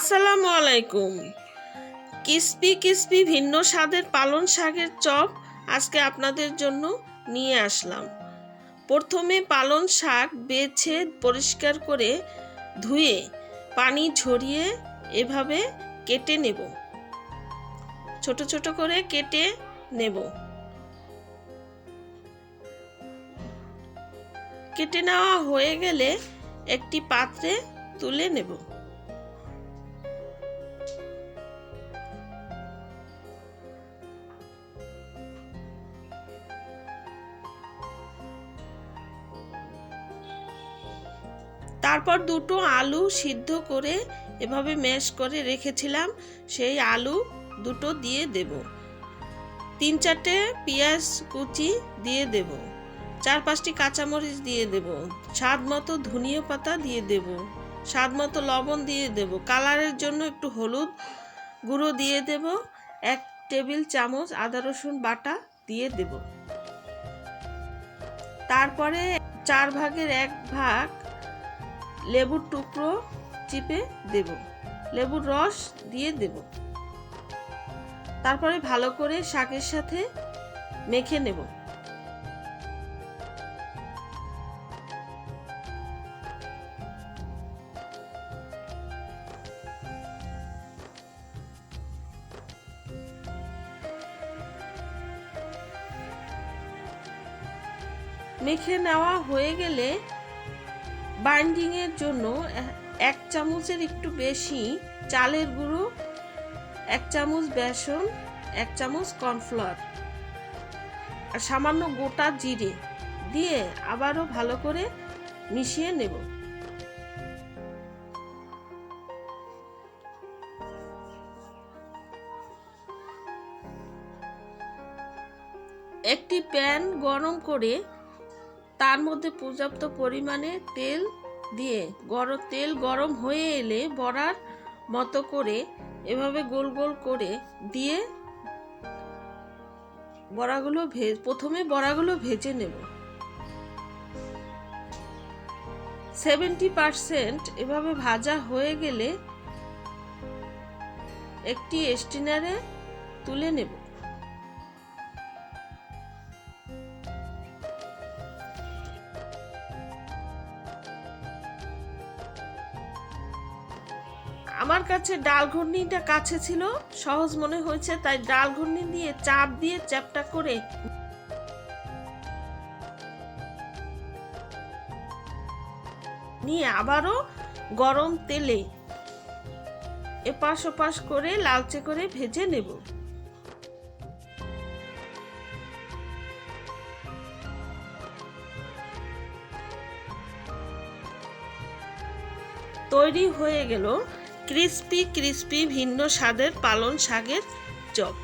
আসসালামু আলাইকুম। কিসপি কিসপি ভিন্ন স্বাদের পালন শাকের চপ আজকে আপনাদের জন্য নিয়ে আসলাম। প্রথমে পালন শাক বেছে পরিষ্কার করে ধুয়ে পানি ঝরিয়ে এভাবে কেটে নেব। ছোট ছোট করে কেটে নেব। কেটে নেওয়া হয়ে গেলে একটি পাত্রে তুলে নেব। তারপর দুটো আলু সিদ্ধ করে এভাবে ম্যাশ করে রেখেছিলাম। সেই আলু দুটো দিয়ে দেব। তিন চারটে পেঁয়াজ কুচি দিয়ে দেব। চার পাঁচটি কাঁচামরিচ দিয়ে দেব। স্বাদ মতো ধনিয়া পাতা দিয়ে দেব। স্বাদ মতো লবণ দিয়ে দেব। কালারের জন্য একটু হলুদ গুঁড়ো দিয়ে দেব। এক টেবিল চামচ আদা রসুন বাটা দিয়ে দেব। তারপরে চার ভাগের এক ভাগ লেবুর টুকরো চিপে দেব। লেবুর রস দিয়ে দেব। তারপরে ভালো করে শাকের সাথে মেখে নেব। মেখে নেওয়া হয়ে গেলে বাইন্ডিংয়ের জন্য এক চামচের একটু বেশি চালের গুঁড়ো, এক চামচ বেসন, এক চামচ কর্নফ্লাওয়ার আর সামান্য গোটা জিরে দিয়ে আবারও ভালো করে মিশিয়ে নেব। একটি প্যান গরম করে তার মধ্যে পর্যাপ্ত পরিমাণে তেল দিয়ে গরম তেল গরম হয়ে এলে বড়ার মতো করে এভাবে গোল গোল করে দিয়ে বড়াগুলো ভেজ প্রথমে বড়াগুলো ভেজে নেব। সেভেন্টি পারসেন্ট এভাবে ভাজা হয়ে গেলে একটি স্টিনারে তুলে নেব। আমার কাছে ডাল ঘূর্ণিটা কাছে ছিল, সহজ মনে হয়েছে, তাই ডাল ঘূর্ণি দিয়ে চাপ দিয়ে চ্যাপটা করে নিয়ে আবারও গরম তেলে এপাশ ওপাশ করে লালচে করে ভেজে নেব। তৈরি হয়ে গেল। ক্রিস্পি ক্রিস্পি ভিন্ন স্বাদের পালন শাকের চপ।